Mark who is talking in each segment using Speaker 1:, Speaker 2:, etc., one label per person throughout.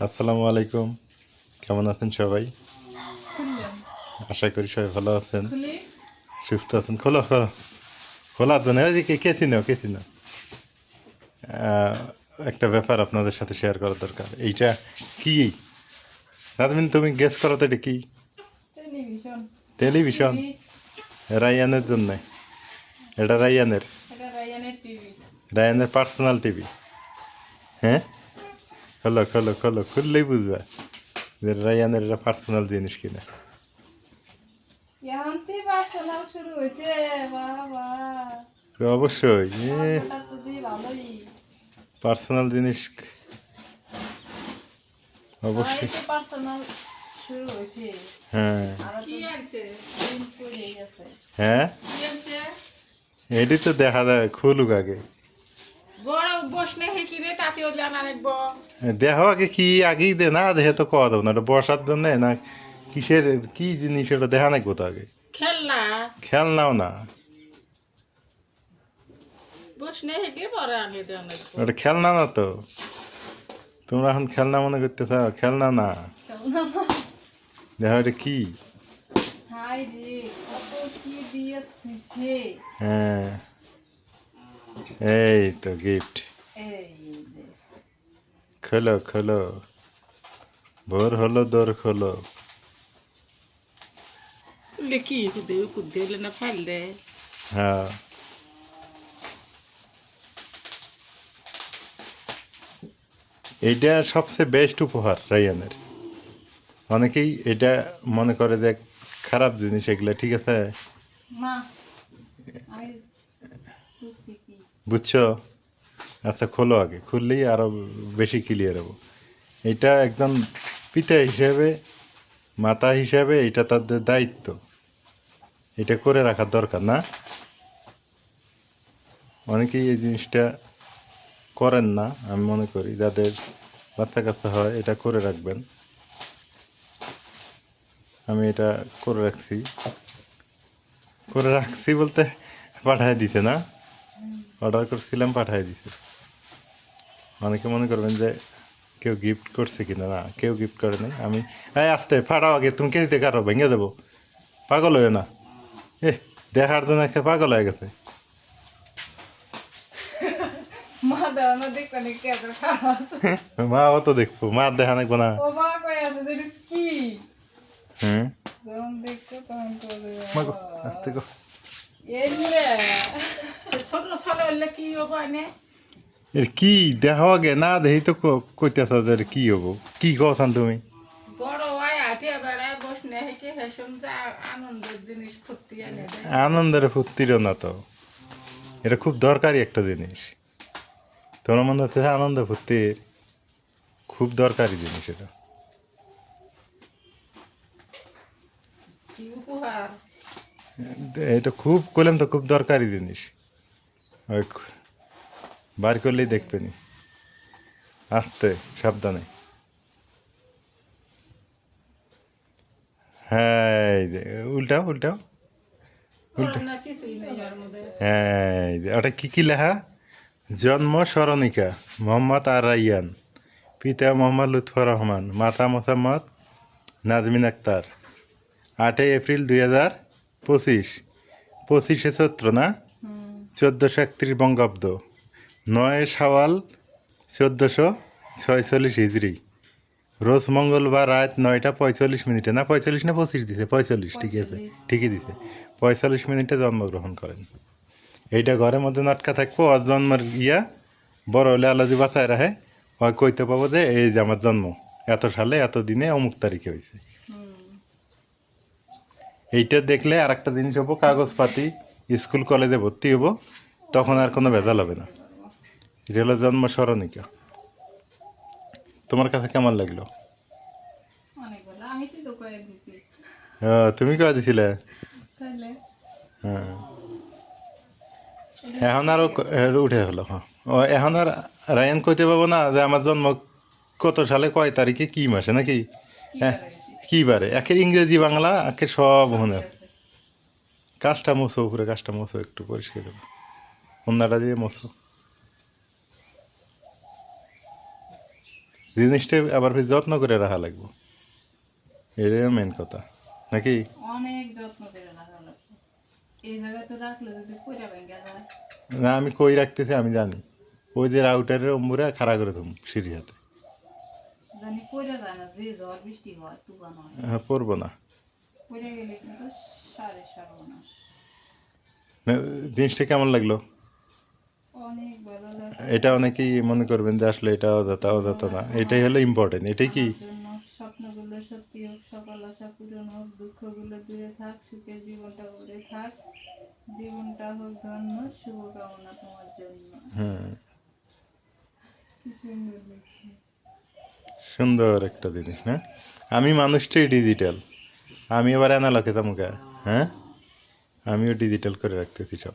Speaker 1: আসসালামু আলাইকুম। কেমন আছেন সবাই? আশা করি সবাই ভালো আছেন। সুস্থ আছেন। খোলা খোলো খোলা তো না ওই যে কে- চিনো কে চিনো? একটা ব্যাপার আপনাদের সাথে শেয়ার করা দরকার। এইটা কি? নাজমিন তুমি গেস করো তো এটা কি?
Speaker 2: টেলিভিশন।
Speaker 1: রায়ানের জন্য। এটা রায়ানের।
Speaker 2: রায়ানের
Speaker 1: পার্সোনাল টিভি। হ্যাঁ? খোলো খোলো খোলো খুললেই বুঝবা যে রায়ানের এটা পার্সোনাল জিনিস কিনা
Speaker 2: এখন থেকে পার্সোনাল শুরু হয়েছে বাবা
Speaker 1: তো অবশ্যই
Speaker 2: এটা তো দিয়ে ভালোই
Speaker 1: পার্সোনাল জিনিস অবশ্যই
Speaker 2: পার্সোনাল শুরু হয়েছে
Speaker 1: হ্যাঁ
Speaker 2: আর
Speaker 3: কি আনছে
Speaker 2: দিন পড়ে গেছে
Speaker 1: হ্যাঁ
Speaker 3: কি আনছে
Speaker 1: এটি তো দেখা যায় খুলুক আগে
Speaker 3: বড় বসনে হে কিনে তাতে ওলে আনা রাখব
Speaker 1: দেখো আগে কি আগেই দে না দেখে তো কওয়া দেবো না এটা বসার জন্য না কিসের কি জিনিস এটা দেখা নাই কোথাও আগে?
Speaker 3: খেলনা।
Speaker 1: খেলনাও না। ওটা খেলনা না তো। তোমরা এখন খেলনা মনে করতে চাও খেলনা না। দেখো এটা কি? হ্যাঁ। এই তো গিফট খোলো খোলো। ভোর হলো দোর খোলো
Speaker 3: কি কুদে কুদে না ফাইল
Speaker 1: হ্যাঁ। এইটা সবচেয়ে বেস্ট উপহার রায়ানের অনেকেই এটা মনে করে যে খারাপ জিনিস এগুলো ঠিক আছে?
Speaker 2: না আমি বুঝছি?
Speaker 1: আচ্ছা খোলো আগে। খুললেই আরও বেশি ক্লিয়ার হব। এটা একদম পিতা হিসেবে, মাতা হিসেবে এটা তাদের দায়িত্ব। এটা করে রাখার দরকার, না? অনেকেই এই জিনিসটা করেন না, আমি মনে করি। যাদের বাচ্চা কাচ্চা হয়, এটা করে রাখবেন। আমি এটা করে রাখছি। করে রাখছি বলতে পাঠায় দিতে না? অর্ডার করছিলাম পাঠিয়ে দিছে। অনেকে মনে করবেন যে কেউ গিফট করছে কিনা না কেউ গিফট করে নাই। আমি এই আসতে ফাটাও আগে তুমি কে দিতে কারও ভেঙে দেবো। পাগল হয়ে না। এ দেখার জন্য একটা পাগল হয়ে গেছে।
Speaker 2: মা
Speaker 1: অত দেখব মা দেখা নাকবো না।
Speaker 2: ও মা কই আছে যে এটা কি? তখন
Speaker 1: আসতে
Speaker 3: ছোট ছোট ওলে কি হব এনে?
Speaker 1: এর কি দেখা আগে না দেখি তো কইতেছ এর কি হব? কি কসান তুমি?
Speaker 3: বড় হয় আটে বেড়ায় বসনে হে হেসম যা আনন্দের জিনিস ফুর্তি এনে
Speaker 1: আনন্দের ফুর্তিরও না তো। এটা খুব দরকারি একটা জিনিস। তোমার মনে হচ্ছে আনন্দ ফুর্তির খুব দরকারি জিনিস এটা। এটা খুব করলাম তো খুব দরকারি জিনিস। বার করলেই দেখবেনি আস্তে সাবধানে। হ্যাঁ উল্টাও উল্টাও।
Speaker 3: মধ্যে।
Speaker 1: হ্যাঁ ওটা কি কি লেখা? জন্ম স্মরণিকা মোহাম্মদ আর রাইয়ান। পিতা মোহাম্মদ লুৎফর রহমান মাতা মোসাম্মদ নাজমিন আক্তার। আটই এপ্রিল দুই হাজার পঁচিশ। পঁচিশে চৈত্র না? চোদ্দোশো একত্রিশ বঙ্গাব্দ। নয় সাওয়াল চোদ্দোশো ছয়চল্লিশ হিজড়ি রোজ মঙ্গলবার রাত নয়টা পঁয়তাল্লিশ মিনিটে না পঁয়তাল্লিশ না পঁচিশ দিছে? পঁয়তাল্লিশ ঠিকই আছে ঠিকই দিছে। পঁয়তাল্লিশ মিনিটে জন্মগ্রহণ করেন। এইটা ঘরের মধ্যে নাটকা থাকব ওর জন্মের ইয়া বড় হলে আলাদি বাঁচায় রাখে হয় কইতে পাবো যে এই যে আমার জন্ম এত সালে এত দিনে অমুক তারিখে হয়েছে এইটা দেখলে আর একটা জিনিস হব কাগজপাতি। স্কুল কলেজে ভর্তি হব তখন আর কোনো ভেজাল হবে না। এটা হলো জন্ম স্মরণিকা তোমার কাছে কেমন লাগল? তুমি কয়ে দিছিলে? হ্যাঁ। এখন আর উঠে হলো হ্যাঁ। ও এখন আর রায়ন কইতে পাবো না যে আমার জন্ম কত সালে কয় তারিখে কি মাসে নাকি? হ্যাঁ কি বারে? একের ইংরেজি বাংলা একের সব মনে। কাজটা মোছো উপরে কাজটা মোছো একটু পরিষ্কার করো। অন্যটা দিয়ে মোছো। জিনিসটা আবার ফির যত্ন করে রাখা লাগবে। এটাই মেন কথা। নাকি?
Speaker 2: অনেক যত্ন করে রাখা লাগবে। এই জায়গায় তো রাখলে যদি ভেঙে যায়।
Speaker 1: না আমি কই রাখতেছি আমি জানি। ওই যে রাউটারের অম্বুরে খাড়া করে দেবো সিঁড়ি হাতে।
Speaker 2: জানি পয়রা যায় না যে ঝড় বৃষ্টি হয় তুফান হয়।
Speaker 1: হ্যাঁ পড়ব না।
Speaker 2: পয়রা গেলে কিন্তু
Speaker 1: না, জিনিসটা কেমন লাগল? এটা অনেকেই মনে করবেন যে আসলে এটা অযথা অযথা না। এটাই হলো ইম্পর্টেন্ট এটাই কি?
Speaker 2: স্বপ্নগুলো সত্যি হোক সকল আশা পূরণ হোক দুঃখগুলো দূরে থাক সুখের জীবনটা ভরে থাক। জীবনটা হোক ধন্য শুভকামনা তোমার জন্য।
Speaker 1: হ্যাঁ
Speaker 2: সুন্দর
Speaker 1: একটা জিনিস না? আমি মানুষটাই ডিজিটাল আমি এবার অ্যানালকে তামুকা হ্যাঁ? আমিও ডিজিটাল করে রাখতেছি সব।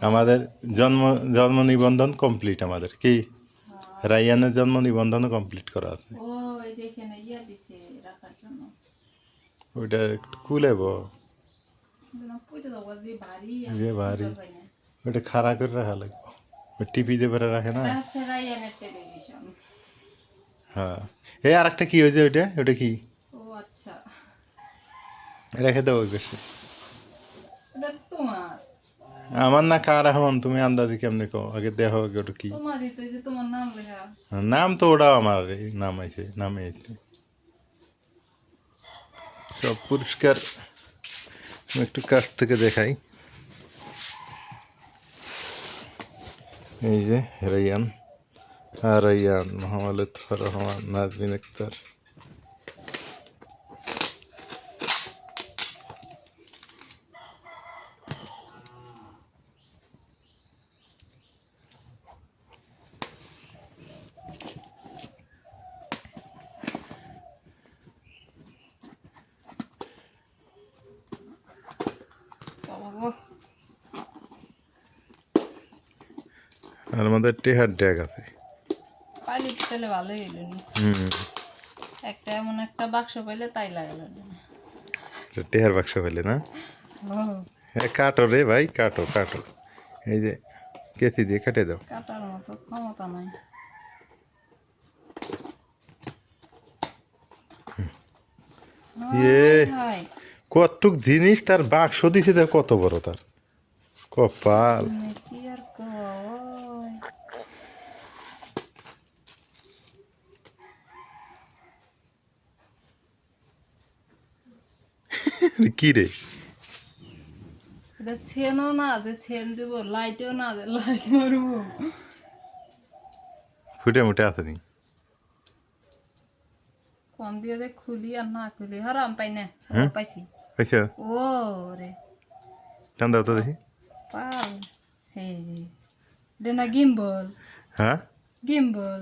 Speaker 1: আমাদের জন্ম জন্ম নিবন্ধন কমপ্লিট আমাদের। কি? রাইয়ানের জন্ম নিবন্ধনও কমপ্লিট করা আছে। ওইটা একটু কুলেব
Speaker 2: যে ভারী।
Speaker 1: ওইটা খাড়া করে রাখা লাগবে। টিপি যে ভরে রাখে না? হ্যাঁ। এই আর একটা কি হয়েছে ওইটা? ওটা কি? রেখে দেবো
Speaker 2: তোমার।
Speaker 1: আমার না কার এখন তুমি আন্দাজি কেমনে কো আগে দেখো আগে ওটা কি?
Speaker 2: নাম
Speaker 1: তো ওটাও আমার নাম আছে নামে আছে। সব পুরস্কার একটু কাছ থেকে দেখাই। এই যে রাইয়ান আর রাইয়ান মোহাম্মদ রহমান নাজমিন আক্তার। আর আমাদের টেহার ড্যাগ আছে।
Speaker 2: পাইলে তাহলে ভালোই হইল
Speaker 1: হুম।
Speaker 2: একটা এমন একটা বাক্স পাইলে তাই লাগালো
Speaker 1: টেহার বাক্স ফেলে না? এ কাটো রে ভাই কাটো কাটো। এই যে কেসি দিয়ে কেটে দাও।
Speaker 2: কাটার মতো ক্ষমতা নাই।
Speaker 1: ইয়ে। কতটুক জিনিস তার বাক্স দিছে দেখ কত বড় তার? কপাল।
Speaker 2: কি আর কয়?
Speaker 1: কি রে?
Speaker 2: সেনও না যে সেন দিব লাইটেও না যে লাইট মারবো।
Speaker 1: ফুটে মুটে আসেনি
Speaker 2: কোন দিয়ে খুলি আর না খুলি। হারাম পাই না
Speaker 1: হ্যাঁ?
Speaker 2: পাইছি।
Speaker 1: আচ্ছা
Speaker 2: ও রে
Speaker 1: টান দাও তো দেখি
Speaker 2: পাল এই যে এটা না গিম্বল
Speaker 1: হ্যাঁ
Speaker 2: গিম্বল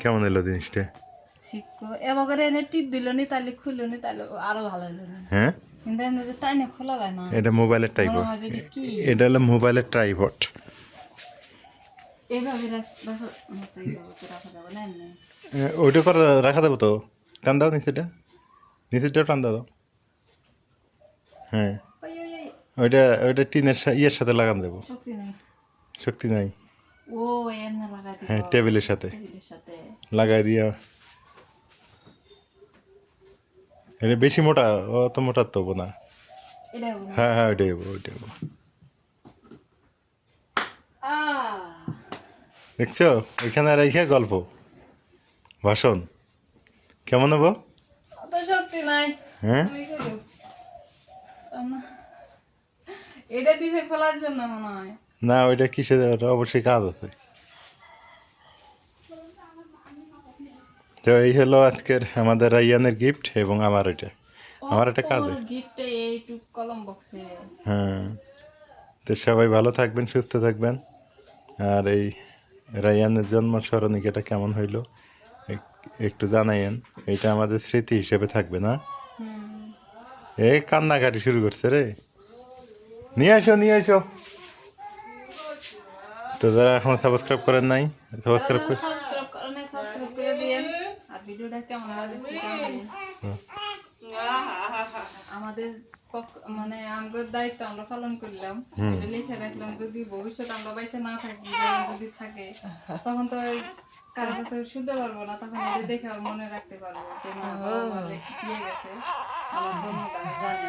Speaker 1: কেমন এলো জিনিসটা
Speaker 2: শিখো এবার এনে টিপ দিল নি তাহলে খুললো নি তাহলে আরও ভালো হলো
Speaker 1: হ্যাঁ
Speaker 2: কিন্তু এমনি যে টাইনে খোলা যায় না
Speaker 1: এটা মোবাইলের ট্রাইপড
Speaker 2: এটা কি
Speaker 1: এটা হলো মোবাইলের ট্রাইপড
Speaker 2: এইভাবে রাখা যাবে না
Speaker 1: ওইটা করে রাখা দেবো তো টান দাও নিচেটা নিচেটা টান দাও হ্যাঁ।
Speaker 2: ওই ওই ওই।
Speaker 1: ওইটা ওইটা টিনের ইয়ের সাথে লাগান দেবো।
Speaker 2: শক্তি নাই। ও এমনি লাগাই
Speaker 1: হ্যাঁ টেবিলের সাথে। লাগাই দিয়া। এটা বেশি মোটা অত মোটা তো না। হ্যাঁ হ্যাঁ ওইটাই হব ওইটাই হব। দেখছ? ওইখানে রেখে গল্প। ভাষণ। কেমন হব?
Speaker 2: শক্তি নাই।
Speaker 1: হ্যাঁ
Speaker 2: আমি করব না। এটা দিছে খোলার জন্য মনে হয়।
Speaker 1: না ওইটা কিসে ওটা অবশ্যই কাজ আছে। তো এই হলো আজকের আমাদের রাইয়ানের গিফট এবং আমার এটা। আমার একটা কাজ হ্যাঁ। তো সবাই ভালো থাকবেন সুস্থ থাকবেন। আর এই রায়ানের জন্ম স্মরণিকাটা কেমন হইল এক- একটু জানাইয়েন। এটা আমাদের স্মৃতি হিসেবে থাকবে না? এই কান্নাকাটি শুরু করছে রে। নিয়ে আসো নিয়ে আসো তো যারা এখন সাবস্ক্রাইব করেন নাই সাবস্ক্রাইব করে।
Speaker 2: আমাদের মানে আমাদের দায়িত্ব আমরা পালন করলাম। লিখে রাখলাম যদি ভবিষ্যৎ আমরা বাইসে না থাকি যদি থাকে তখন তো কারও কাছে শুনতে পারব না তখন ওদের দেখে আর মনে রাখতে পারব যে না বাবা গেছে। আমার আমি জানি